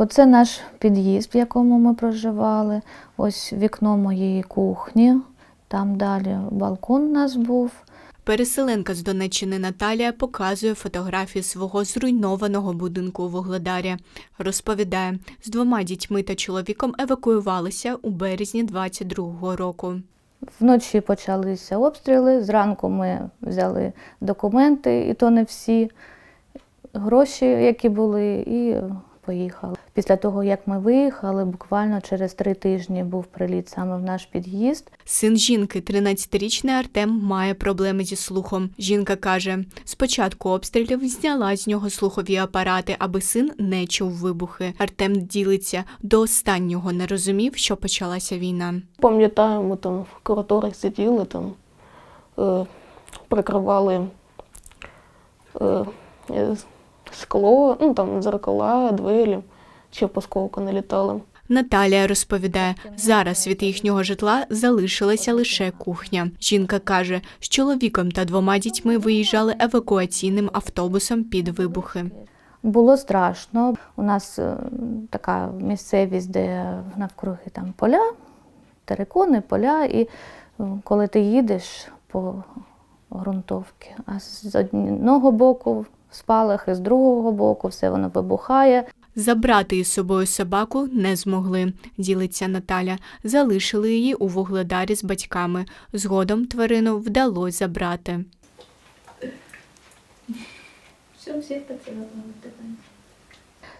Оце наш під'їзд, в якому ми проживали. Ось вікно моєї кухні. Там далі балкон у нас був. Переселенка з Донеччини Наталія показує фотографії свого зруйнованого будинку у Вугледарі. Розповідає, з двома дітьми та чоловіком евакуювалися у березні 22-го року. Вночі почалися обстріли. Зранку ми взяли документи, і то не всі гроші, які були, і поїхали. Після того, як ми виїхали, буквально через три тижні був приліт саме в наш під'їзд. Син жінки, 13-річний Артем, має проблеми зі слухом. Жінка каже, спочатку обстрілів зняла з нього слухові апарати, аби син не чув вибухи. Артем ділиться до останнього не розумів, що почалася війна. Пам'ятаю, ми там в коридорах сиділи, там е, прикривали е, е, скло, ну там зеркала, двері, щоб осколки не літали. Наталія розповідає, зараз від їхнього житла залишилася лише кухня. Жінка каже, з чоловіком та двома дітьми виїжджали евакуаційним автобусом під вибухи. Було страшно. У нас е, така місцевість, де навкруги там поля, терикони, поля, і е, коли ти їдеш по ґрунтовці, а з одного боку спалахи, з другого боку все воно вибухає. Забрати із собою собаку не змогли, ділиться Наталя. Залишили її у вугледарі з батьками. Згодом тварину вдалося забрати.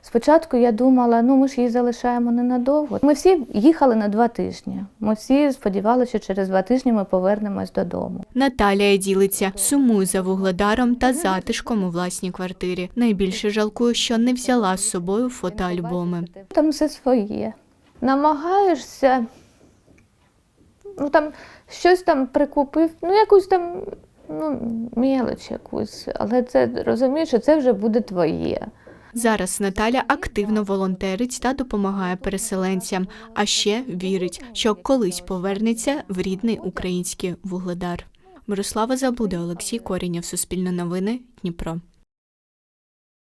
Спочатку я думала, ну ми ж її залишаємо ненадовго. Ми всі їхали на два тижні. Ми всі сподівалися, що через два тижні ми повернемось додому. Наталія ділиться, сумує за вугледаром та затишком у власній квартирі. Найбільше жалкує, що не взяла з собою фотоальбоми. Там все своє. Намагаєшся, ну там щось там прикупив, ну якусь там ну, мелоч якусь, але це розумієш, що це вже буде твоє. Зараз Наталя активно волонтерить та допомагає переселенцям, а ще вірить, що колись повернеться в рідний український вугледар. Мирослава Забуда, Олексій Корінєв, Суспільне новини, Дніпро.